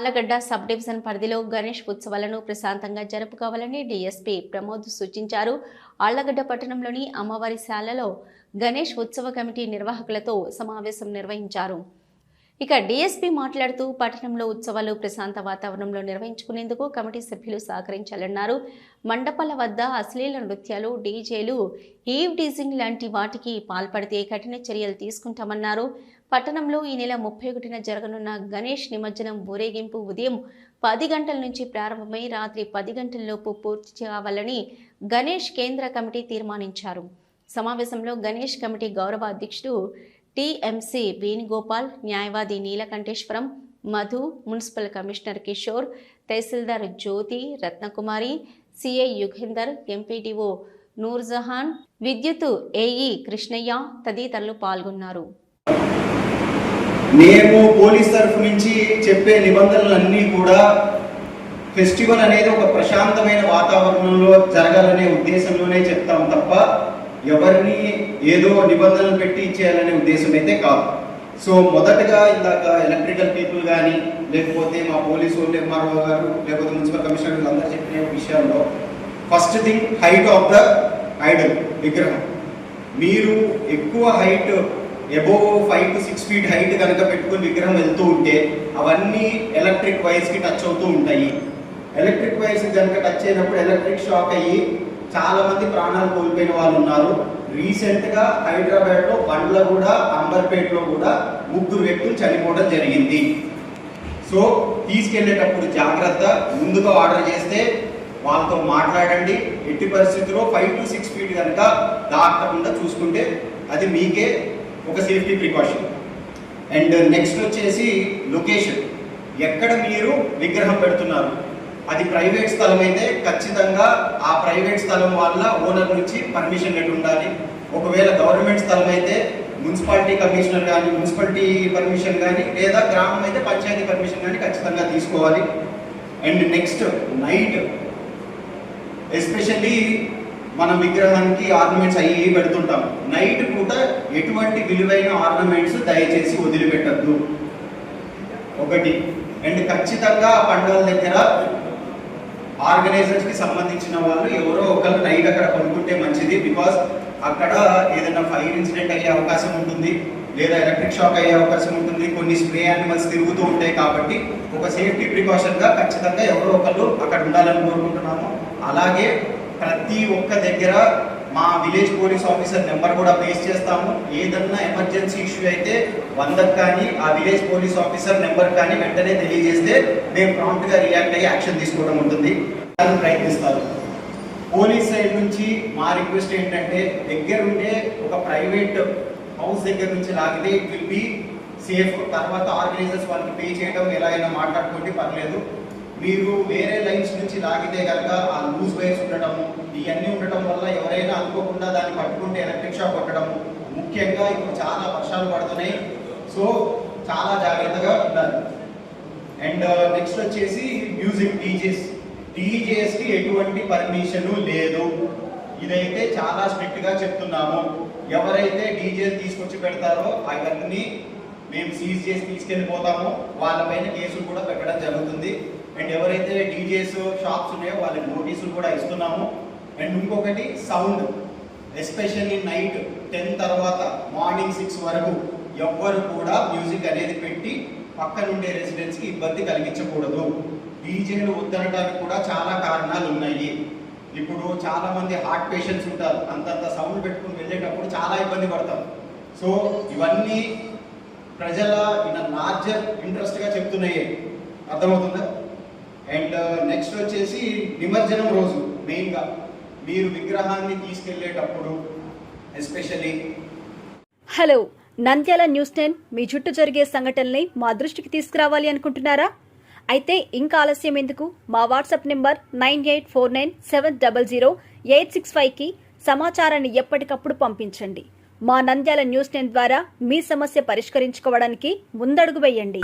Allagadda sub division పరిధిలో గణేష్ ఉత్సవాలను ప్రశాంతంగా జరుపుకోవాలని డీఎస్పీ ప్రమోద్ సూచించారు. ఆళ్ళగడ్డ పట్టణంలోని అమ్మవారి శాలలో గణేష్ ఉత్సవ కమిటీ నిర్వాహకులతో సమావేశం నిర్వహించారు. ఇక డీఎస్పీ మాట్లాడుతూ పట్టణంలో ఉత్సవాలు ప్రశాంత వాతావరణంలో నిర్వహించుకునేందుకు కమిటీ సభ్యులు సహకరించాలన్నారు. మండపాల వద్ద అశ్లీల నృత్యాలు డీజేలు ఈవ్ డీజింగ్ లాంటి వాటికి పాల్పడితే కఠిన చర్యలు తీసుకుంటామన్నారు. పట్టణంలో ఈ నెల ముప్పై ఒకటిన జరగనున్న గణేష్ నిమజ్జనం ఊరేగింపు ఉదయం పది గంటల నుంచి ప్రారంభమై రాత్రి పది గంటలలోపు పూర్తి కావాలని గణేష్ కేంద్ర కమిటీ తీర్మానించారు. సమావేశంలో గణేష్ కమిటీ గౌరవ అధ్యక్షుడు టీఎంసీ వేణుగోపాల్ న్యాయవాది Neelakanteswaram Madhu municipal commissioner Kishore tahsildar Jyothi Ratnakumari CI Yugender MPTO Noorjahan విద్యుత్ ఏఈ కృష్ణయ్య తదితరులు పాల్గొన్నారు. మేము పోలీస్ తరఫు నుంచి చెప్పే నిబంధనలన్నీ కూడా ఫెస్టివల్ అనేది ఒక ప్రశాంతమైన వాతావరణంలో జరగాలనే ఉద్దేశంలోనే చెప్తాం తప్ప ఎవరిని ఏదో నిబంధనలు పెట్టి ఇచ్చేయాలనే ఉద్దేశం అయితే కాదు. సో మొదటగా ఇందాక ఎలక్ట్రికల్ పీపుల్ కానీ లేకపోతే మా పోలీసు వాళ్ళు ఎంఆర్ఓ గారు లేకపోతే మున్సిపల్ కమిషనర్ అందరూ చెప్పిన విషయంలో first thing height of the idol విగ్రహం. మీరు ఎక్కువ height above five to six feet height కనుక పెట్టుకుని విగ్రహం వెళ్తూ ఉంటే అవన్నీ ఎలక్ట్రిక్ వైర్స్కి టచ్ అవుతూ ఉంటాయి. ఎలక్ట్రిక్ వైర్స్ కనుక టచ్ అయినప్పుడు ఎలక్ట్రిక్ షాక్ అయ్యి చాలా మంది ప్రాణాలు కోల్పోయిన వాళ్ళు ఉన్నారు. రీసెంట్గా హైదరాబాద్లో బండ్ల కూడా అంబర్పేట్లో కూడా ముగ్గురు వ్యక్తులు చనిపోవడం జరిగింది. సో తీసుకెళ్ళేటప్పుడు జాగ్రత్త ముందుగా ఆర్డర్ చేస్తే వాళ్ళతో మాట్లాడండి. ఎట్టి పరిస్థితుల్లో ఫైవ్ టు సిక్స్ ఫీట్ కనుక దాటకుండా చూసుకుంటే అది మీకే ఒక సేఫ్టీ ప్రికాషన్ అండ్ నెక్స్ట్ వచ్చేసి లొకేషన్ ఎక్కడ మీరు విగ్రహం పెడుతున్నారు? అది ప్రైవేట్ స్థలం అయితే ఖచ్చితంగా ఆ ప్రైవేట్ స్థలం వల్ల ఓనర్ నుంచి పర్మిషన్ లెటర్ ఉండాలి. ఒకవేళ గవర్నమెంట్ స్థలం అయితే మున్సిపాలిటీ కమిషనర్ కానీ మున్సిపాలిటీ పర్మిషన్ కానీ లేదా గ్రామం అయితే పంచాయతీ పర్మిషన్ కానీ ఖచ్చితంగా తీసుకోవాలి. అండ్ నెక్స్ట్ నైట్ ఎస్పెషల్లీ మన విగ్రహానికి ఆర్నమెంట్స్ అయ్యి పెడుతుంటాం. నైట్ పూట ఎటువంటి విలువైన ఆర్నమెంట్స్ దయచేసి వదిలిపెట్టద్దు. ఒకటి. అండ్ ఖచ్చితంగా పండుగల దగ్గర ఆర్గనైజర్స్కి సంబంధించిన వాళ్ళు ఎవరో ఒకరు నైట్ అక్కడ కొనుక్కుంటే మంచిది బికాస్ అక్కడ ఏదైనా ఫైర్ ఇన్సిడెంట్ అయ్యే అవకాశం ఉంటుంది లేదా ఎలక్ట్రిక్ షాక్ అయ్యే అవకాశం ఉంటుంది. కొన్ని స్ప్రే యానిమల్స్ తిరుగుతూ ఉంటాయి కాబట్టి ఒక సేఫ్టీ ప్రికాషన్గా ఖచ్చితంగా ఎవరో ఒకళ్ళు అక్కడ ఉండాలని కోరుకుంటున్నాము. అలాగే ప్రతి ఒక్క దగ్గర మా విలేజ్ పోలీస్ ఆఫీసర్ నెంబర్ కూడా బేస్ చేస్తాము. ఏదన్నా ఎమర్జెన్సీ ఇష్యూ అయితే వందకు కానీ ఆ విలేజ్ పోలీస్ ఆఫీసర్ నెంబర్ కానీ వెంటనే తెలియజేస్తే మేము ప్రాంప్ట్గా రియాక్ట్ అయ్యి యాక్షన్ తీసుకోవడం ఉంటుంది. దాన్ని ప్రయత్నిస్తారు. పోలీస్ సైడ్ నుంచి మా రిక్వెస్ట్ ఏంటంటే దగ్గరుండే ఒక ప్రైవేట్ హౌస్ దగ్గర నుంచి లాగితే ఇట్ విల్ బి సేఫ్ తర్వాత ఆర్గనైజర్స్ వాళ్ళకి పే చేయడం ఎలా అయినా మాట్లాడుకోండి పర్లేదు. మీరు వేరే లైన్స్ నుంచి లాగితే కనుక ఆ లూజ్ వైర్స్ ఉండటము ఇవన్నీ ఉండటం వల్ల ఎవరైనా అనుకోకుండా దాన్ని పట్టుకుంటే ఎలక్ట్రిక్ షాక్ కొట్టడము. ముఖ్యంగా ఇప్పుడు చాలా వర్షాలు పడుతున్నాయి. సో చాలా జాగ్రత్తగా ఉండాలి. అండ్ uh, నెక్స్ట్ వచ్చేసి మ్యూజిక్ డీజేస్. డీజేస్కి ఎటువంటి పర్మిషన్ లేదు. ఇదైతే చాలా స్ట్రిక్ట్గా చెప్తున్నాము. ఎవరైతే డీజే తీసుకొచ్చి పెడతారో అవన్నీ మేము సీజ్ చేసి తీసుకెళ్ళిపోతాము. వాళ్ళపైన కేసులు కూడా పెట్టడం జరుగుతుంది. అండ్ ఎవరైతే డీజేస్ షాప్స్ ఉన్నాయో వాళ్ళకి నోటీసులు కూడా ఇస్తున్నాము. అండ్ ఇంకొకటి సౌండ్. ఎస్పెషల్లీ నైట్ టెన్ తర్వాత మార్నింగ్ సిక్స్ వరకు ఎవ్వరు కూడా మ్యూజిక్ అనేది పెట్టి పక్కనుండే రెసిడెంట్స్కి ఇబ్బంది కలిగించకూడదు. డీజేలు వద్దనడానికి కూడా చాలా కారణాలు ఉన్నాయి. ఇప్పుడు చాలామంది హార్ట్ పేషెంట్స్ ఉంటారు. అంతంత సౌండ్ పెట్టుకుని వెళ్ళేటప్పుడు చాలా ఇబ్బంది పడతారు. సో ఇవన్నీ ప్రజల ఇన్ లార్జర్ ఇంట్రెస్ట్గా చెప్తున్నాయి. అర్థమవుతుందా? అండ్ నెక్స్ట్ uh, వచ్చేసి నిమజ్జనం రోజు మెయిన్గా. మీరు విగ్రహాన్ని తీసుకెళ్ళేటప్పుడు especially hello Nandyala news ten మీ చుట్టూ జరిగే సంఘటనల్ని మా దృష్టికి తీసుకురావాలి అనుకుంటున్నారా? అయితే ఇంకా ఆలస్యం ఎందుకు? మా WhatsApp number nine eight four nine seven double zero eight six ఫైవ్కి సమాచారాన్ని ఎప్పటికప్పుడు పంపించండి. మా నంద్యాల న్యూస్ టెన్ ద్వారా మీ సమస్య పరిష్కరించుకోవడానికి ముందడుగు వేయండి.